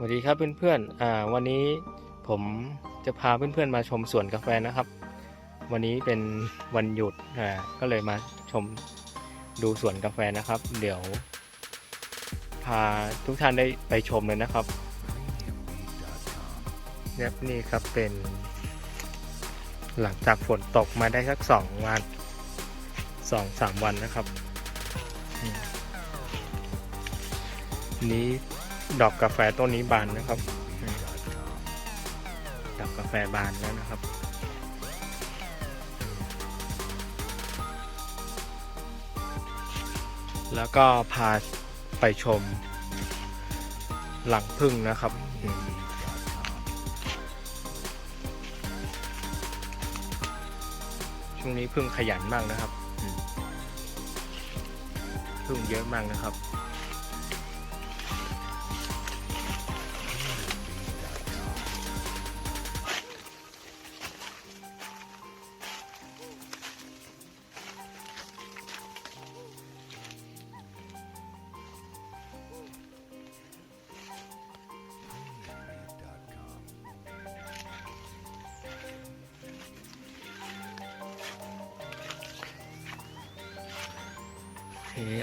สวัสดีครับเพื่อนๆอ่าวันนี้ผมจะพาเพื่อนๆมาชมสวนกาแฟนะครับ วันนี้เป็นวันหยุดอ่าก็เลยมาชมดูสวนกาแฟนะครับ เดี๋ยวพาทุกท่านได้ไปชมเลยนะครับเนี่ยนี่ครับเป็นหลังจากฝนตกมาได้สักสองวันสองสามวันนะครับ นี้ ดอกกาแฟต้นนี้บานนะครับดอกกาแฟบานแล้วนะครับ แล้วก็พาไปชมหลังพึ่งนะครับช่วงนี้พึ่งขยันมากนะครับ พึ่งเยอะมากนะครับ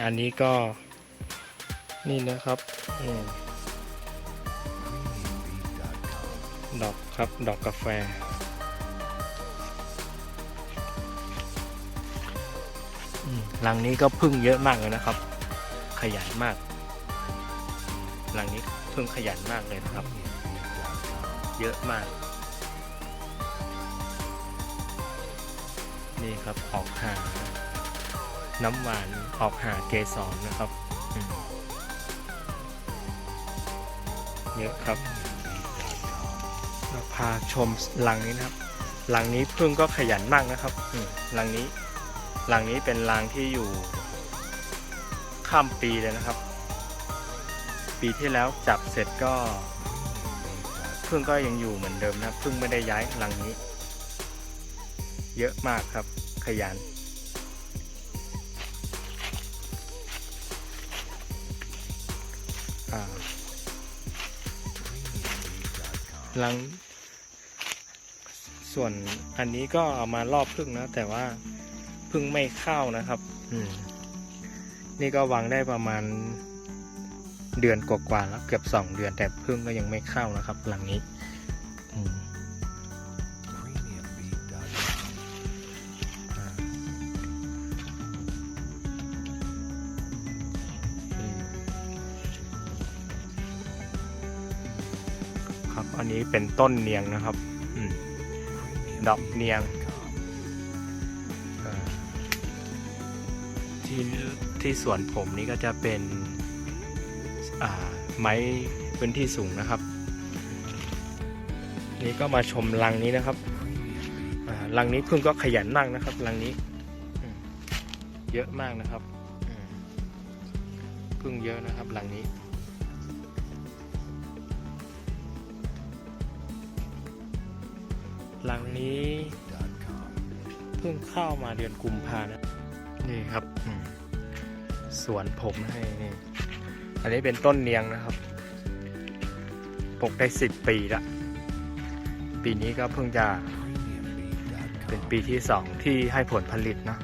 อันนี้ก็นี่นะครับอดอกครับ ดอกกาแฟรังนี้ก็พึ่งเยอะมากเลยนะครับ ขยันมากรังนี้พึ่งขยันมากเลยนะครับ เยอะมาก นี่ครับออกหา น้ำหวานออกหาเกสรนะครับเยอะครับเราพาชมรังนี้นะครับรังนี้พึ่งก็ขยันมากนะครับอืมรังนี้รังนี้เป็นรังที่อยู่ข้ามปีเลยนะครับ ปีที่แล้วจับเสร็จก็พึ่งก็ยังอยู่เหมือนเดิมนะครับพึ่งไม่ได้ย้ายรังนี้ เยอะมากครับขยัน หลัง ส่วนอันนี้ก็เอามารอบพึ่งนะ แต่ว่าพึ่งไม่เข้านะครับ อืม นี่ก็วางได้ประมาณเดือนกว่าๆแล้วเกือบสองเดือนแต่พึ่งก็ยังไม่เข้านะครับ หลังนี้ อืม อันนี้เป็นต้นเนียงนะครับอดอกเนียงที่ที่สวนผมนี่ก็จะเป็นไม้พื้นที่สูงนะครับ นี่ก็มาชมรังนี้นะครับรังนี้พึ่งก็ขยันมากนะครับรังนี้เยอะมากนะครับอืมพึ่งเยอะนะครับรังนี้ หลังนี้เพิ่งเข้ามาเดือนกุมภานะนี่ครับสวนผมให้นี่ อันนี้เป็นต้นเนียงนะครับปลูกได้สิบปีละ ปีนี้ก็เพิ่งจะเป็นปีที่สองที่ให้ผลผลิตนะ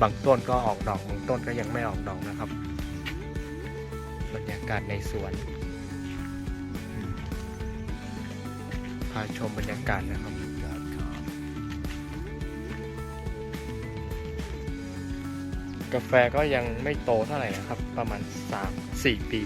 บางต้นก็ออกดอกบางต้นก็ยังไม่ออกดอกนะครับ บรรยากาศในสวนาชมบรรยากาศนะครับกาแฟก็ยังไม่โตเท่าไหร่นะครับ ประมาณ 3-4 ปี